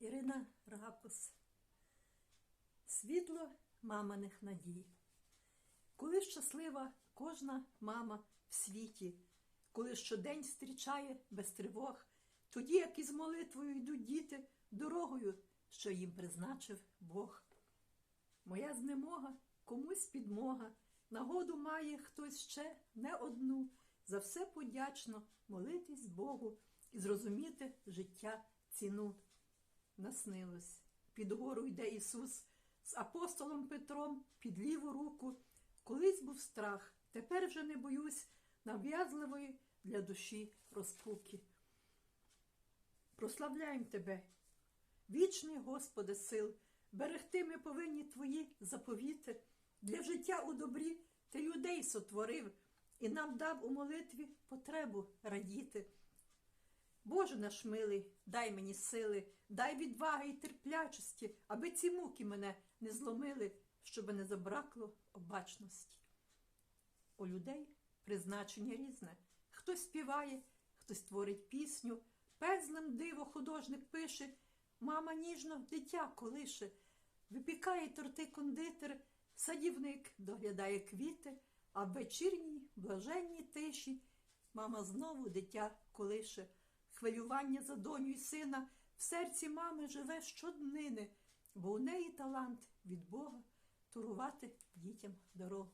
Ірина Ракус. Світло маминих надій. Коли щаслива кожна мама в світі, коли щодень зустрічає без тривог, тоді, як із молитвою йдуть діти дорогою, що їм призначив Бог. Моя знемога комусь підмога, нагоду має хтось ще не одну. За все подячно молитись Богу і зрозуміти життя ціну. Наснилось. Під гору йде Ісус з апостолом Петром під ліву руку. Колись був страх, тепер вже не боюсь нав'язливої для душі розпуки. Прославляємо Тебе, вічний Господи сил, берегти ми повинні Твої заповіти. Для життя у добрі Ти людей сотворив і нам дав у молитві потребу радіти. Боже наш милий, дай мені сили, дай відваги і терплячості, аби ці муки мене не зломили, щоб не забракло обачності. У людей призначення різне. Хтось співає, хтось творить пісню, пензлем диво художник пише, мама ніжно дитя колише, випікає торти кондитер, садівник доглядає квіти, а в вечірній блаженній тиші мама знову дитя колише. Хвилювання за доню й сина в серці мами живе щоднини, бо у неї талант від Бога турувати дітям дорогу.